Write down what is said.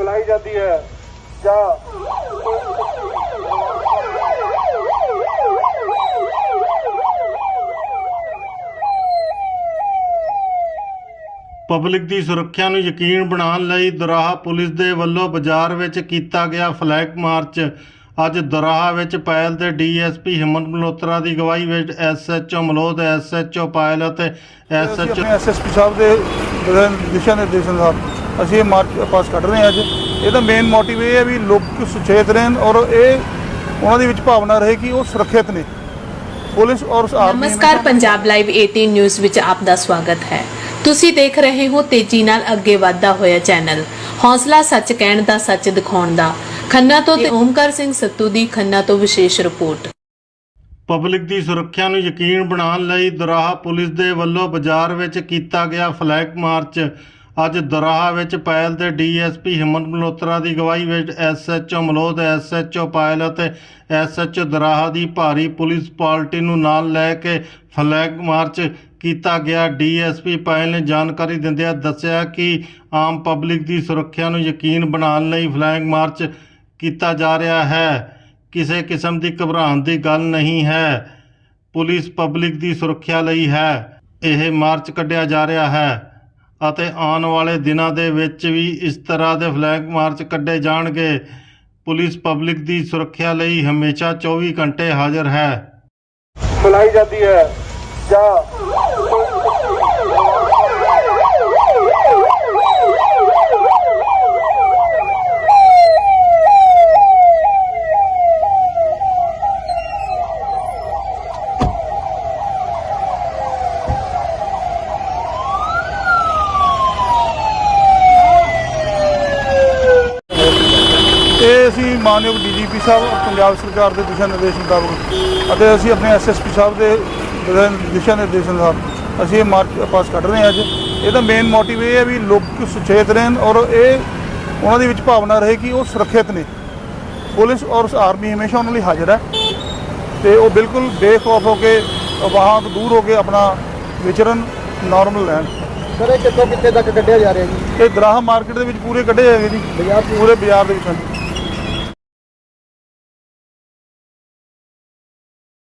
ਬੁਲਾਈ ਜਾਂਦੀ ਹੈ। ਜਾਂ ਪਬਲਿਕ ਦੀ ਸੁਰੱਖਿਆ ਨੂੰ ਯਕੀਨ ਬਣਾਉਣ ਲਈ ਦੁਰਾਹਾ ਪੁਲਿਸ ਦੇ ਵੱਲੋਂ ਬਾਜ਼ਾਰ ਵਿੱਚ ਕੀਤਾ ਗਿਆ ਫਲੈਗ ਮਾਰਚ। ਅੱਜ ਦੁਰਾਹਾ ਵਿੱਚ ਪਾਇਲ ਤੇ ਡੀਐਸਪੀ ਹਿੰਮਤ ਮਲਹੋਤਰਾ ਦੀ ਅਗਵਾਈ ਵਿੱਚ ਐਸਐਚਓ ਮਲੋਦ ਐਸਐਚਓ ਪਾਇਲ ਅਤੇ ਐਸਐਚਓ ਐਸਐਸਪੀ ਸਾਹਿਬ ਦੇ ਦਿਸ਼ਾ- ਦਿਸ਼ਾ ਨਿਰਦੇਸ਼ ਅਨੁਸਾਰ ਅਸੀਂ ਇਹ ਮਾਰਚ ਪਾਸ ਕੱਢ ਰਹੇ ਹਾਂ ਅੱਜ। ਇਹਦਾ ਮੇਨ ਮੋਟਿਵ ਇਹ ਹੈ ਵੀ ਲੋਕ ਸੁਚੇਤ ਰਹਿਣ ਔਰ ਇਹ ਉਹਨਾਂ ਦੇ ਵਿੱਚ ਭਾਵਨਾ ਰਹੇ ਕਿ ਉਹ ਸੁਰੱਖਿਅਤ ਨੇ। ਪੁਲਿਸ ਔਰ ਆਰਮੀ ਨਮਸਕਾਰ ਪੰਜਾਬ ਲਾਈਵ 18 ਨਿਊਜ਼ ਵਿੱਚ ਆਪ ਦਾ ਸਵਾਗਤ ਹੈ। ਤੁਸੀਂ ਦੇਖ ਰਹੇ ਹੋ ਤੇਜ਼ੀ ਨਾਲ ਅੱਗੇ ਵਧਦਾ ਹੋਇਆ ਚੈਨਲ। ਹੌਸਲਾ ਸੱਚ ਕਹਿਣ ਦਾ ਸੱਚ ਦਿਖਾਉਣ ਦਾ। ਖੰਨਾ ਤੋਂ ਤੇ ਓਮਕਾਰ ਸਿੰਘ ਸੱਤੂ ਦੀ ਖੰਨਾ ਤੋਂ ਵਿਸ਼ੇਸ਼ ਰਿਪੋਰਟ। ਪਬਲਿਕ ਦੀ ਸੁਰੱਖਿਆ ਨੂੰ ਯਕੀਨ ਬਣਾਉਣ ਲਈ ਦੁਰਾਹਾ ਪੁਲਿਸ ਦੇ ਵੱਲੋਂ ਬਾਜ਼ਾਰ ਵਿੱਚ ਕੀਤਾ ਗਿਆ ਫਲੈਗ ਮਾਰਚ ਅੱਜ ਦੁਰਾਹਾ ਵਿੱਚ ਪਾਇਲ ਤੇ ਡੀਐਸਪੀ ਹਿੰਮਤ ਮਲਹੋਤਰਾ ਦੀ ਅਗਵਾਈ ਵਿੱਚ ਐਸਐਚਓ ਮਲੋਦ ਐਸਐਚਓ ਪਾਇਲ ਅਤੇ ਐਸਐਚਓ ਦਰਾਹਾ ਦੀ ਭਾਰੀ ਪੁਲਿਸ ਪਾਰਟੀ ਨੂੰ ਨਾਲ ਲੈ ਕੇ ਫਲੈਗ ਮਾਰਚ ਕੀਤਾ ਗਿਆ। ਡੀਐਸਪੀ ਪਾਇਲ ਨੇ ਜਾਣਕਾਰੀ ਦਿੰਦਿਆਂ ਦੱਸਿਆ ਕਿ ਆਮ ਪਬਲਿਕ ਦੀ ਸੁਰੱਖਿਆ ਨੂੰ ਯਕੀਨ ਬਣਾਉਣ ਲਈ ਫਲੈਗ ਮਾਰਚ ਕੀਤਾ ਜਾ ਰਿਹਾ ਹੈ। ਕਿਸੇ ਕਿਸਮ ਦੀ ਘਬਰਾਉਣ ਦੀ ਗੱਲ ਨਹੀਂ ਹੈ। ਪੁਲਿਸ ਪਬਲਿਕ ਦੀ ਸੁਰੱਖਿਆ ਲਈ ਹੈ। ਇਹ ਮਾਰਚ ਕੱਢਿਆ ਜਾ ਰਿਹਾ ਹੈ। ਅਤੇ ਆਉਣ ਵਾਲੇ ਦਿਨਾਂ ਦੇ ਵਿੱਚ ਵੀ ਇਸ ਤਰ੍ਹਾਂ ਦੇ ਫਲੈਗ ਮਾਰਚ ਕੱਢੇ ਜਾਣਗੇ। ਪੁਲਿਸ ਪਬਲਿਕ ਦੀ ਸੁਰੱਖਿਆ ਲਈ ਹਮੇਸ਼ਾ 24 ਘੰਟੇ ਹਾਜ਼ਰ ਹੈ। ਬੁਲਾਈ ਜਾਂਦੀ ਹੈ ਜਾਂ ਅਸੀਂ ਮਾਨਯੋਗ ਡੀਜੀਪੀ ਸਾਹਿਬ ਪੰਜਾਬ ਸਰਕਾਰ ਦੇ ਦਿਸ਼ਾ ਨਿਰਦੇਸ਼ ਮੁਤਾਬਕ ਅਤੇ ਅਸੀਂ ਆਪਣੇ ਐਸਐਸਪੀ ਸਾਹਿਬ ਦੇ ਦਿਸ਼ਾ- ਦਿਸ਼ਾ ਨਿਰਦੇਸ਼ ਅਨੁਸਾਰ ਅਸੀਂ ਇਹ ਮਾਰਚ ਪਾਸ ਕੱਢ ਰਹੇ ਹਾਂ ਅੱਜ। ਇਹਦਾ ਮੇਨ ਮੋਟਿਵ ਇਹ ਹੈ ਵੀ ਲੋਕ ਸੁਚੇਤ ਰਹਿਣ ਔਰ ਇਹ ਉਹਨਾਂ ਦੇ ਵਿੱਚ ਭਾਵਨਾ ਰਹੇ ਕਿ ਉਹ ਸੁਰੱਖਿਅਤ ਨੇ। ਪੁਲਿਸ ਔਰ ਆਰਮੀ ਹਮੇਸ਼ਾ ਉਹਨਾਂ ਲਈ ਹਾਜ਼ਰ ਹੈ ਤੇ ਉਹ ਬਿਲਕੁਲ ਬੇਖੌਫ ਹੋ ਕੇ ਵਾਹਾਂ ਤੋਂ ਦੂਰ ਹੋ ਕੇ ਆਪਣਾ ਵਿਚਰਨ ਨਾਰਮਲ ਰਹਿਣ। ਸਰ ਇਹ ਕਿੱਥੋਂ ਕਿੱਥੇ ਤੱਕ ਕੱਢਿਆ ਜਾ ਰਿਹਾ ਜੀ? ਇਹ ਦਰਾਹਾ ਮਾਰਕੀਟ ਦੇ ਵਿੱਚ ਪੂਰੇ ਕੱਢੇ ਹੈਗੇ ਜੀ। ਬਾਜ਼ਾਰ? ਪੂਰੇ ਬਾਜ਼ਾਰ ਦੇ ਵਿੱਚ।